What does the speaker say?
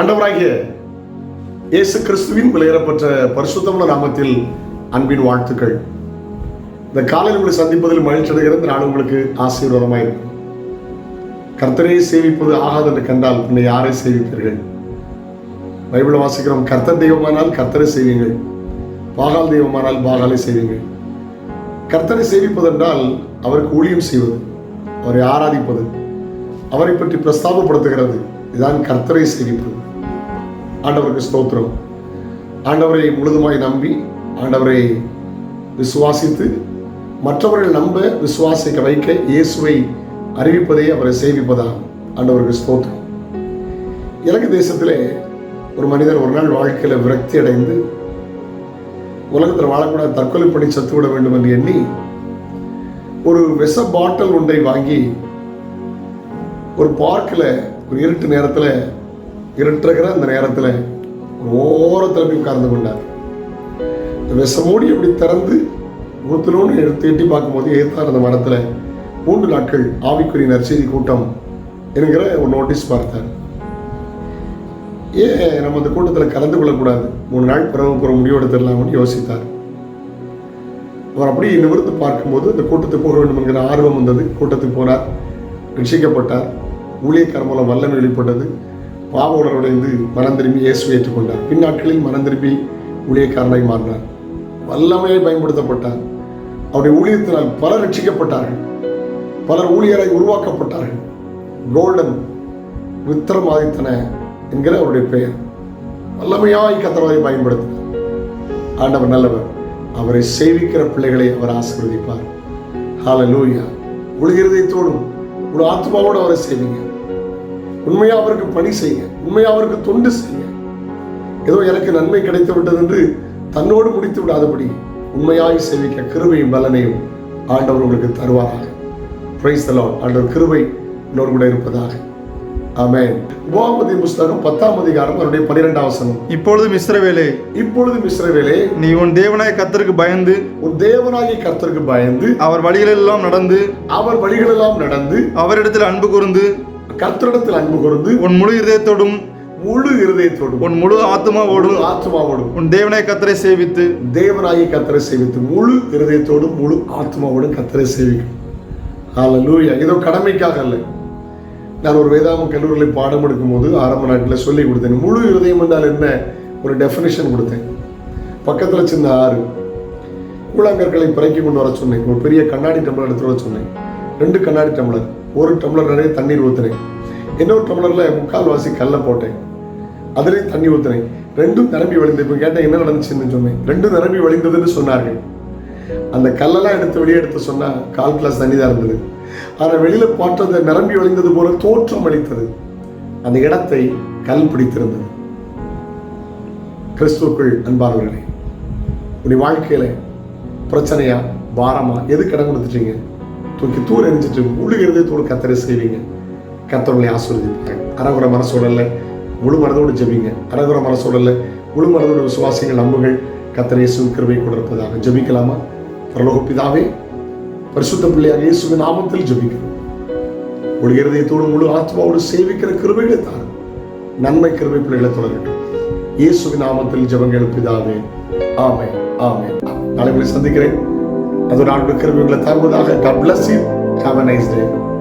ஆண்டவராகிய இயேசு கிறிஸ்துவின் விலையேறப்பட்ட பரிசுத்தமுள்ள நாமத்தில் அன்பின் வாழ்த்துக்கள். இந்த காலையில் உங்களை சந்திப்பதில் மகிழ்ச்சி அடைகிறது நான் உங்களுக்கு ஆசீர்வாதமாக இருக்கும் கர்த்தரை சேவிப்பது ஆகாது என்று கண்டால் பின்ன யாரை சேவிப்பீர்கள்? பைபிளை வாசிக்கிறோம். கர்த்தர் தெய்வமானால் கர்த்தரை செய்வீங்கள் பாகால் தெய்வமானால் பாகாலை செய்வீங்கள் கர்த்தரை சேவிப்பதென்றால் அவருக்கு ஊழியம் செய்வது அவரை ஆராதிப்பது அவரை பற்றி பிரஸ்தாபப்படுத்துகிறது. இதுதான் கர்த்தரை சேவிப்பது ஆண்டவருக்கு ஸ்தோத்திரம். ஆண்டவரை முழுதுமாய் நம்பி ஆண்டவரை விசுவாசித்து மற்றவர்கள் நம்ப விசுவாசிக்க வைக்க இயேசுவை அறிவிப்பதே அவரை சேமிப்பதாகும் ஆண்டவருக்கு ஸ்தோத்திரம். இலங்கை தேசத்திலே ஒரு மனிதர் ஒரு நாள் வாழ்க்கையில் விரக்தி அடைந்து உலகத்தில் வாழக்கூடாத தற்கொலை பண்ணி செத்துவிட வேண்டும் என்று எண்ணி ஒரு விஷ பாட்டில் ஒன்றை வாங்கி ஒரு பார்க்கில் ஒரு இருட்டு நேரத்தில் இருட்டுகிற அந்த நேரத்தில் ஓரத்தில் போய் உட்கார்ந்து கொண்டார். இந்த விஷமூடி அப்படி திறந்து ஊத்தணும்னு எடுத்து எட்டி பார்க்கும்போது ஏற்றார் அந்த மரத்தில் மூன்று நாட்கள் ஆவிக்குரிய நற்செய்தி கூட்டம் என்கிற ஒரு நோட்டீஸ் பார்த்தார். ஏன் நம்ம அந்த கூட்டத்தில் கலந்து கொள்ளக்கூடாது? மூணு நாள் பிறகு ஒரு முடிவு எடுத்துடலாம்னு யோசித்தார். அவர் அப்படியே நிமிர்ந்து பார்க்கும்போது அந்த கூட்டத்துக்கு போக வேண்டும் என்கிற ஆர்வம் வந்தது. கூட்டத்துக்கு போனார் ரட்சிக்கப்பட்டார். ஊழியக்கார மூலம் வல்லமை வெளிப்பட்டது. பாவ உணர்வடைந்து மனம் திரும்பி இயேசுவை ஏற்றுக்கொண்டார். பின்னாட்களில் மனம் திரும்பி ஊழியக்காரனாய் மாறினார். வல்லமையை பயன்படுத்தப்பட்டார். அவருடைய ஊழியத்தினால் பலர் ரட்சிக்கப்பட்டார்கள். பலர் ஊழியராய் உருவாக்கப்பட்டார்கள். கோல்டன் வித்திரமாதித்தன என்கிற அவருடைய பெயர். வல்லமையாய் கத்தரவாதை பயன்படுத்தினார். ஆண்டவர் நல்லவர். அவரை சேவிக்கிற பிள்ளைகளை அவர் ஆசீர்வதிப்பார். ஹால லூயா முழு இருதயத்தோடும் ஒரு ஆத்மாவோடு அவரை சேவிங்க. உண்மையா அவருக்கு பணி செய்யுங்க உண்மையா அவருக்கு தொண்டு செய்யுங்க ஏதோ எனக்கு நன்மை கிடைத்து விட்டது என்று தன்னோடு முடித்து விடாதபடி உண்மையாய் சேவிக்க கிருபையும் பலனையும் ஆண்டவர் உங்களுக்கு தருவாராக. பிரைஸ் தலான் ஆண்டவர் கிருபை இன்னொரு கூட இருப்பதாக. ஆமென் உபாமதி புஸ்தகம் பத்தாம் அதிகாரம் அவருடைய பன்னிரெண்டாம் வசனம். இப்பொழுது இஸ்ரவேலே இப்பொழுது மிஸ்ரவேலே நீ உன் தேவனாய கர்த்தருக்கு பயந்து உன் தேவனாகிய கர்த்தருக்கு பயந்து அவர் வழிகளெல்லாம் நடந்து அவர் வழிகளெல்லாம் நடந்து அவரிடத்தில் அன்பு கூர்ந்து கர்த்தரிடத்தில் அன்பு கூர்ந்து உன் முழு இதயத்தோடும் முழு இருதயத்தோடும் உன் முழு ஆத்மாவோடும் ஆத்மாவோடும் உன் தேவனாய கர்த்தரை சேவித்து தேவனாகிய கர்த்தரை சேவித்து முழு இருதயத்தோடும் முழு ஆத்மாவோடும் கர்த்தரை சேவிக்கும். ஹalleluya இதோ கடமைக்காக அல்ல. நான் ஒரு வேதாம கல்லூரியில் பாடம் எடுக்கும்போது ஆரம்ப நாட்டில் சொல்லி கொடுத்தேன். முழு இருதயம் என்றால் என்ன? ஒரு டெஃபினேஷன் கொடுத்தேன். பக்கத்தில் சின்ன ஆறு. கூழாங்கற்களை பிறக்கி கொண்டு வர சொன்னேன். ஒரு பெரிய கண்ணாடி டம்ளர் எடுத்து வர சொன்னேன். ரெண்டு கண்ணாடி டம்ளர் ஒரு டம்ளர் நிறைய தண்ணீர் ஊற்றுனேன் இன்னொரு டம்ளரில் முக்கால்வாசி கல்லை போட்டேன். அதுலேயும் தண்ணி ஊற்றுனேன் ரெண்டும் நிரம்பி வழிந்து இப்போ கேட்டேன் என்ன நடந்துச்சுன்னு சொன்னேன். ரெண்டும் நிரம்பி வழிந்ததுன்னு சொன்னார்கள். அந்த கல்லெல்லாம் எடுத்து வெளியே எடுத்து சொன்னால் கால் கிளாஸ் தண்ணி தான் இருந்தது. ஆனால் வெளியில் போட்டது நிரம்பி வழிந்தது போல தோற்றம் அளித்தது. அந்த இடத்தை கல் பிடித்திருந்தது. கிறிஸ்துவுக்குள் அன்பானவர்களே உடைய வாழ்க்கையில் பிரச்சனையா பாரமா எது கடன் கொடுத்துட்டீங்க? தூக்கி தூர எரிஞ்சிட்டு முழு இருதயத்தோடு கத்தரை செய்வீங்க. கத்தர்களை ஆசீர்வதிப்பாங்க அரகுற மனசோடல்ல முழு மனதோடு ஜெபிங்க. அரகுற மனசோடல்ல முழு மனதோடு விசுவாசிகள் நம்புகள் கத்தரை இயேசு கொண்டிருப்பதாக ஜபிக்கலாமா ஜெபிக்கலாமா? பரலோக பிதாவே பரிசுத்த பிள்ளையாக இயேசுவின் நாமத்தில் ஜெபிக்கிறோம். முழு இருதயத்தோடு முழு ஆத்மாவோடு சேவிக்கிற கிருபைகளை தாரும். நன்மை கிருபை பிள்ளைகளை தொடரட்டும். இயேசுவின் நாமத்தில் ஜபங்கள் பிதாவே ஆமே ஆமே நாளை சந்திக்கிறேன். அது நாட்டு கிருபைகளை தாங்குவதாக God bless you. Have a nice day.